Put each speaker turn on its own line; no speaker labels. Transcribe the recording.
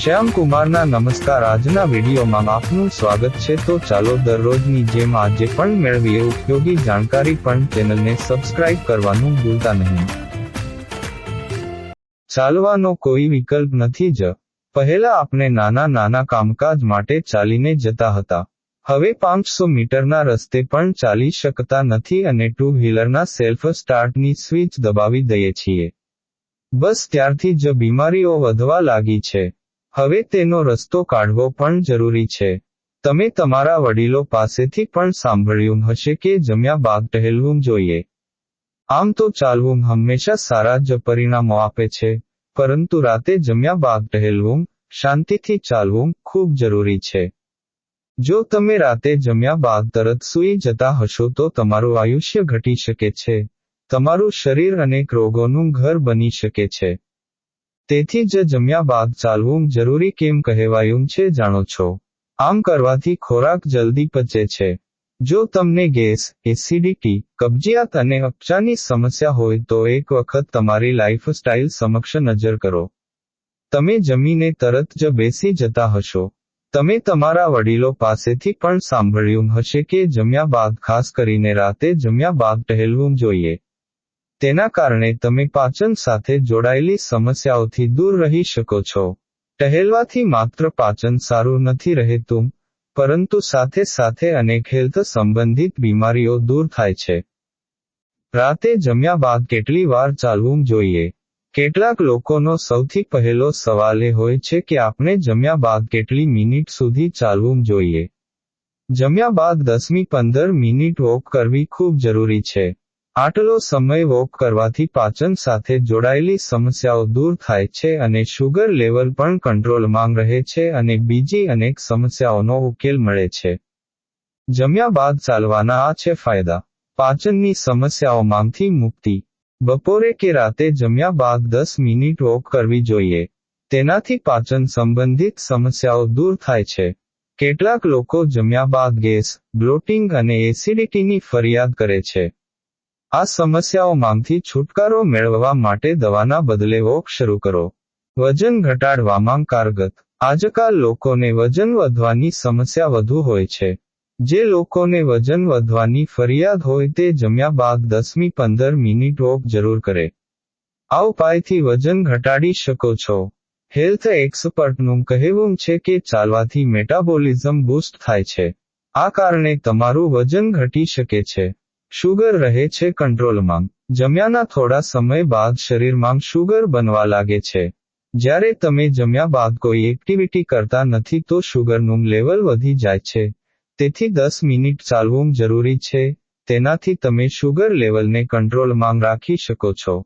શ્યામ કુમારના નમસ્કાર આજના વિડીયોમાં આપનું સ્વાગત છે. તો ચાલો દરરોજની જેમ આજે પણ મેળવીએ ઉપયોગી જાણકારી પણ ચેનલને સબસ્ક્રાઇબ કરવાનું ભૂલતા નહીં. ચાલવાનો કોઈ વિકલ્પ નથી જ. પહેલા આપણે નાના નાના કામકાજ માટે ચાલીને જતા હતા. હવે પાંચસો મીટરના રસ્તે પણ ચાલી શકતા નથી અને ટુ વ્હીલરના સેલ્ફ સ્ટાર્ટની સ્વિચ દબાવી દઈએ છીએ. બસ ત્યારથી જ બીમારીઓ વધવા લાગી છે. હવે તેનો રસ્તો કાઢવો પણ જરૂરી છે. તમે તમારા વડીલો પાસેથી પણ સાંભળ્યું હશે કે જમ્યા બાદ ટહેલવું જોઈએ. આમ તો ચાલવું હંમેશા સારા જ પરિણામો આપે છે, પરંતુ રાતે જમ્યા બાદ ટહેલવું શાંતિથી ચાલવું ખૂબ જરૂરી છે. જો તમે રાતે જમ્યા બાદ તરત સૂઈ જતા હશો તો તમારું આયુષ્ય ઘટી શકે છે, તમારું શરીર અનેક રોગોનું ઘર બની શકે છે. તેથી જ જમ્યા બાદ ચાલવું જરૂરી કેમ કહેવાયું છે જાણો છો. આમ કરવાથી ખોરાક જલ્દી પચે છે. જો તમને ગેસ, એસિડિટી, કબજિયાત અને અપચાની સમસ્યા હોય તો એક વખત તમારી લાઈફસ્ટાઇલ સમક્ષ નજર કરો. તમે જમીને તરત જ બેસી જતા હશો. તમે તમારા વડીલો પાસેથી પણ સાંભળ્યું હશે કે જમ્યા બાદ ખાસ કરીને રાતે જમ્યા બાદ ટહેલવું જોઈએ. તેના કારણે તમે પાચન સાથે જોડાયેલી સમસ્યાઓથી દૂર રહી શકો છો. ટહેલવાથી માત્ર પાચન સારું નથી રહેતું, પરંતુ સાથે સાથે અનેક હેલ્થ સંબંધિત બીમારીઓ દૂર થાય છે. રાતે જમ્યા બાદ કેટલી વાર ચાલવું જોઈએ? કેટલાક લોકોનો સૌથી પહેલો સવાલ એ હોય છે કે આપણે જમ્યા બાદ કેટલી મિનિટ સુધી ચાલવું જોઈએ? જમ્યા બાદ દસમી પંદર મિનિટ વોક કરવી ખૂબ જરૂરી છે. આટલો સમય વોક કરવાથી પાચન સાથે જોડાયેલી સમસ્યાઓ દૂર થાય છે અને શુગર લેવલ પણ કંટ્રોલમાં રહે છે અને બીજી અનેક સમસ્યાઓનો ઉકેલ મળે છે. જમ્યા બાદ ચાલવાના આ છે ફાયદા. પાચનની સમસ્યાઓમાંથી મુક્તિ. બપોરે કે રાતે જમ્યા બાદ દસ મિનિટ વોક કરવી જોઈએ. તેનાથી પાચન સંબંધિત સમસ્યાઓ દૂર થાય છે. કેટલાક લોકો જમ્યા બાદ ગેસ, બ્લોટિંગ અને એસિડિટીની ફરિયાદ કરે છે. આ સમસ્યાઓમાંથી છુટકારો મેળવવા માટે દવાના બદલે વોક શરૂ કરો. વજન ઘટાડવામાં કારગત. આજકાલ લોકોને વજન વધવાની સમસ્યા વધુ હોય છે. જે લોકોને વજન વધવાની ફરિયાદ હોય તે જમ્યા બાદ દસમી પંદર મિનિટ વોક જરૂર કરે. આ ઉપાયથી વજન ઘટાડી શકો છો. હેલ્થ એક્સપર્ટનું કહેવું છે કે ચાલવાથી મેટાબોલિઝમ બૂસ્ટ થાય છે. આ કારણે તમારું વજન ઘટી શકે છે. શુગર રહે છે કંટ્રોલમાં જમ્યાના થોડા સમય બાદ શરીરમાં શુગર બનવા લાગે છે. જ્યારે તમે જમ્યા બાદ કોઈ એક્ટિવિટી કરતા નથી તો શુગરનું લેવલ વધી જાય છે. તેથી દસ મિનિટ ચાલવું જરૂરી છે. તેનાથી તમે શુગર લેવલને કંટ્રોલમાં રાખી શકો છો.